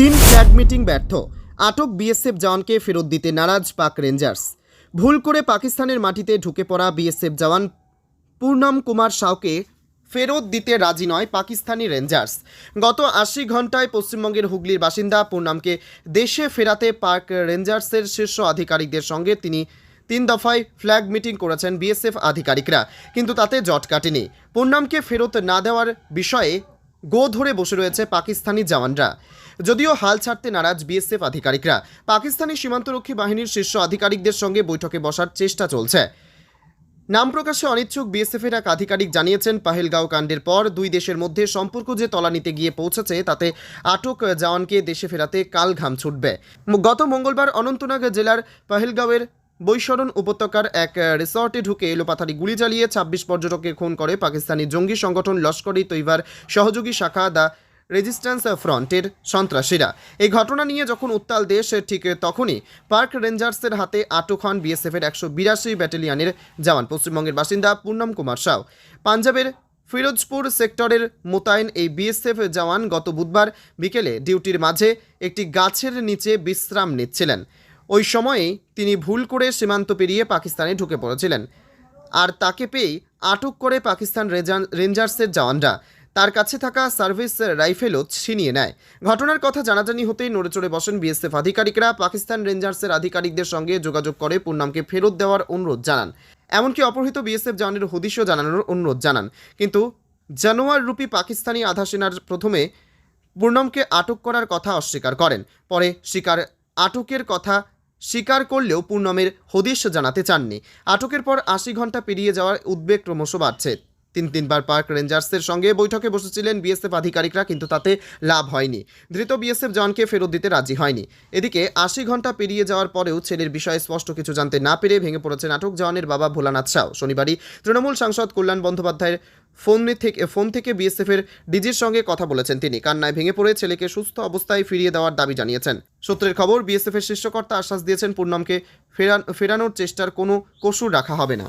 তিন flag meeting ব্যর্থ। আটক বিএসএফ জওয়ানকে ফেরত দিতে নারাজ পাক রেঞ্জার্স। ভুল করে পাকিস্তানের মাটিতে ঢুকে পড়া বিএসএফ জওয়ান পূর্ণম কুমার সাউকে ফেরত দিতে রাজি নয় পাকিস্তানি রেঞ্জার্স। গত আশি ঘন্টায় পশ্চিমবঙ্গের হুগলির বাসিন্দা পূর্ণামকে দেশে ফেরাতে পার্ক রেঞ্জার্সের শীর্ষ আধিকারিকদের সঙ্গে তিনি তিন দফায় ফ্ল্যাগ মিটিং করেছেন বিএসএফ আধিকারিকরা। কিন্তু তাতে জট কাটেনি। পূর্ণামকে ফেরত না দেওয়ার বিষয়ে গো ধরে বসে রয়েছে পাকিস্তানি জওয়ানরা। যদিও হাল ছাড়তে নারাজ বিএসএফ আধিকারিকরা, পাকিস্তানি সীমান্তরক্ষী বাহিনীর শীর্ষ আধিকারিকদের সঙ্গে বৈঠকে বসার চেষ্টা চলছে। নাম প্রকাশে অনিচ্ছুক বিএসএফের এক আধিকারিক জানিয়েছেন, পাহেলগাঁও কাণ্ডের পর দুই দেশের মধ্যে সম্পর্ক যে তলানিতে গিয়ে পৌঁছেছে, তাতে আটক জওয়ানকে দেশে ফেরাতে কাল ঘাম ছুটবে। গত মঙ্গলবার অনন্তনাগ জেলার পাহেলগাঁওয়ের বৈশরণ উপত্যকার এক রিসর্টে ঢুকে এলোপাথারি গুলি চালিয়ে ছাব্বিশ পর্যটককে খুন করে পাকিস্তানি জঙ্গি সংগঠন লস্কর তৈবার সহযোগী শাখা দ্য রেজিস্ট্যান্স ফ্রন্টের সন্ত্রাসীরা। এই ঘটনা নিয়ে যখন উত্তাল দেশ, ঠিক তখনই পার্ক রেঞ্জার্সের হাতে আটক হন বিএসএফের একশো বিরাশি ব্যাটালিয়নের জওয়ান। পশ্চিমবঙ্গের বাসিন্দা পূর্ণম কুমার সাউ। পাঞ্জাবের ফিরোজপুর সেক্টরের মোতায়েন এই বিএসএফ জওয়ান গত বুধবার বিকেলে ডিউটির মাঝে একটি গাছের নিচে বিশ্রাম নিচ্ছিলেন। ওই সময়েই তিনি ভুল করে সীমান্ত পেরিয়ে পাকিস্তানে ঢুকে পড়েছিলেন। আর তাকে পেয়েই আটক করে পাকিস্তান রেঞ্জার্সের জওয়ানরা। তার কাছে থাকা সার্ভিস রাইফেলও ছিনিয়ে নেয়। ঘটনার কথা জানাজানি হতেই নড়েচড়ে বসেন বিএসএফ আধিকারিকরা। পাকিস্তান রেঞ্জার্সের আধিকারিকদের সঙ্গে যোগাযোগ করে পূর্ণামকে ফেরত দেওয়ার অনুরোধ জানান। এমনকি অপহৃত বিএসএফ জওয়ানের হদিশও জানানোর অনুরোধ জানান। কিন্তু জানোয়ার রূপী পাকিস্তানি আধা সেনার প্রথমে পূর্ণমকে আটক করার কথা অস্বীকার করেন। পরে স্বীকার আটকের কথা স্বীকার করলেও পূর্ণমের হদিশ জানাতে চাননি। আটকের পর আশি ঘণ্টা পেরিয়ে যাওয়ার উদ্বেগ ক্রমশ বাড়ছে। তিন তিনবার পার্ক রেঞ্জার্সের সঙ্গে বৈঠকে বসেছিলেন বিএসএফ আধিকারিকরা, কিন্তু তাতে লাভ হয়নি। ধৃত বিএসএফ জওয়ানকে ফেরত দিতে রাজি হয়নি। এদিকে আশি ঘণ্টা পেরিয়ে যাওয়ার পরেও ছেলের বিষয়ে স্পষ্ট কিছু জানতে না পেরে ভেঙে পড়েছেন আটক জওয়ানের বাবা ভোলানাথ সাউ। শনিবারই তৃণমূল সাংসদ কল্যাণ বন্দ্যোপাধ্যায়ের ফোন থেকে ফোন থেকে বিএসএফের ডিজির সঙ্গে কথা বলেছেন তিনি। কান্নায় ভেঙে পড়ে ছেলেকে সুস্থ অবস্থায় ফিরিয়ে দেওয়ার দাবি জানিয়েছেন। সূত্রের খবর বিএসএফের শীর্ষকর্তা আশ্বাস দিয়েছেন পূর্ণমকে ফেরান, ফেরানোর চেষ্টার কোনো কসুর রাখা হবে না।